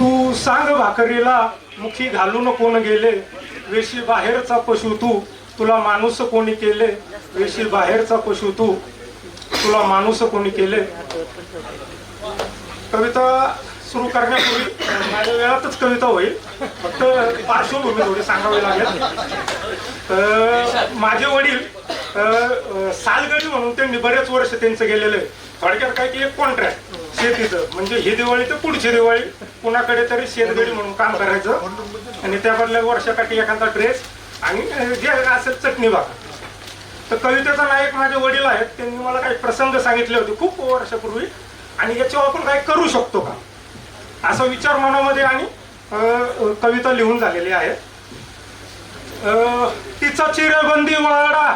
तू सांग भाकरीला मुखी घालून कोण गेले. वेशी बाहेरचा पशु तू तुला माणूस कोणी केले? वेशी बाहेरचा पशु तू तुला माणूस कोणी केले? कविता सुरू करण्यापूर्वी माझ्या वेळातच कविता होईल. फक्त पार्श्वभूमी थोडी सांगावी लागेल. माझे वडील सालगडी म्हणून त्यांनी बरेच वर्ष त्यांचं गेलेलं आहे. थोडक्यात काय की एक कॉन्ट्रॅक्ट शेतीचं. म्हणजे ही दिवाळी तर पुढची दिवाळी. कुणाकडे तरी शेतगडी म्हणून काम करायचं. आणि त्या बदल्या वर्षाकाठी एखादा ड्रेस आणि जे असेल चटणी भाकर. तर कवितेचा नायक माझे वडील आहेत. त्यांनी मला काही प्रसंग सांगितले होते खूप वर्षापूर्वी. आणि याच्यावर आपण काय करू शकतो का? असा विचार मनामध्ये आणि अं कविता लिहून झालेली आहे तिचा चिरबंदी वाडा.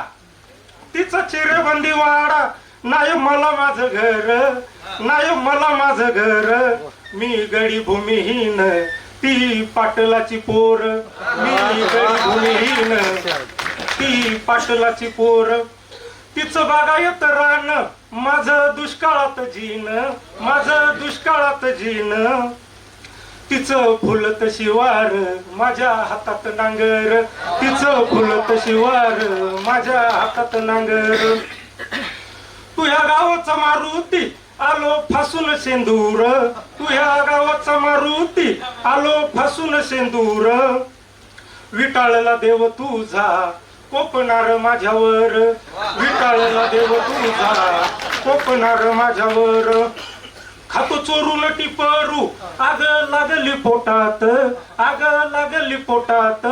तिचा चिरबंदी वाडा. नाही मला माझं घर नाही मला माझं घर. मी गडी भूमिहीन ती पाटलाची पोर. मी गडी भूमिहीन ती पाटलाची पोर. तिचं बागायत रान माझं दुष्काळात जीन माझं दुष्काळात जीन. तिचं फुलत शिवार माझ्या हातात नांगर. तिचं फुलत शिवार माझ्या हातात नांगर. तू ह्या गावाचा मारुती आलो फासून सेंदूर. तू ह्या गावाचा मारुती आलो फासून सेंदूर. विटाळला देव तुझा कोपणार माझ्यावर. विटाळला देव तुझा कोपणार माझ्यावर. खातो चोरून टिपरू आग लागली पोटात आग लागली पोटात.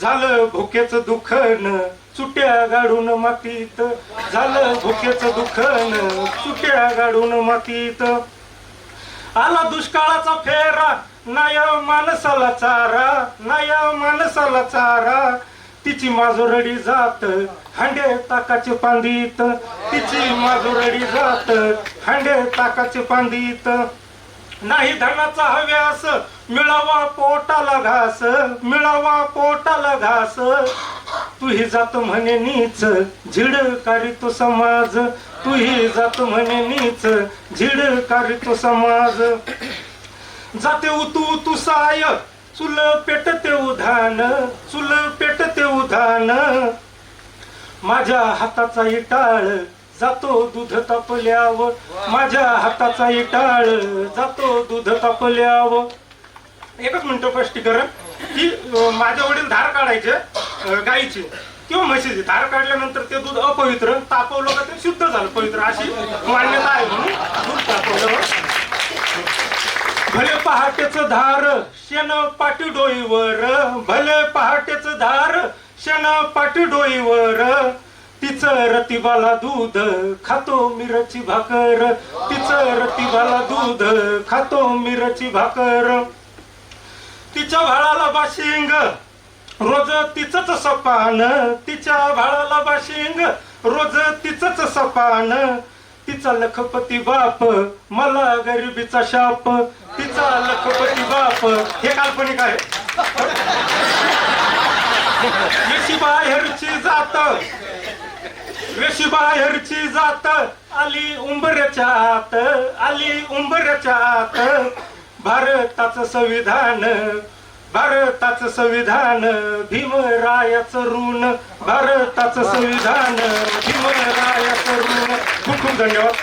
झालं भुकेच दुखन चुट्या गाडून मातीत. झालं भुकेच दुखन. चुट्या गाडून मातीत. आला दुष्काळाचा फेरा. नाय माणसाला चारा. नाय माणसाला चारा. तिची माजुरडी जात. हांडे ताकाचे पांदीत. तिची माजुरडी जात. हांडे ताकाचे पांदीत. नाही धनाचा हव्यास. मिळावा पोटाला घास. मिळावा पोटाला घास. तुही जात म्हणे नीच झिड कारितो समाज. तुही जात म्हणे नीच झिड काढितो समाज. जाते उतू उतू साय चुल पेटते उधान चुल पेटते उधान. माझ्या हाताचा इटाळ जातो दूध तापल्याव माझ्या हाताचा इटाळ जातो दूध तापल्याव एकच मिनिट स्पष्टीकरण. की माझे वडील धार काढायचे. गायीचे किंवा म्हशीचे धार काढल्यानंतर ते दूध अपवित्र तापवलं का ते शुद्ध झालं पवित्र अशी मान्यता आहे म्हणून दूध तापवलं. भले पहाटेच धार शेण पाटी डोईवर भले पहाटेच धार शेण पाटी डोईवर तिचं रतिबाला दूध खातो मिरची भाकर. तिचं रतिबाला दूध खातो मिरची भाकर. तिच्या भाळाला बाशिंग रोज तिचंच सपान तिच्या भाळाला बाशिंग. रोज तिचंच सपान तिचा लखपती बाप मला गरिबीचा शाप. तिचा लखपती बाप हे काल्पनिक आहे. वेशी बाहेरची जात. वेशी बाहेरची जात आली उंबऱ्याच्या आत आली उंबऱ्याच्या आत. भारताचं संविधान भारताचं संविधान भीमरायाचं ऋण. भारताचं संविधान भीमरायाचं ऋण. खूप खूप धन्यवाद.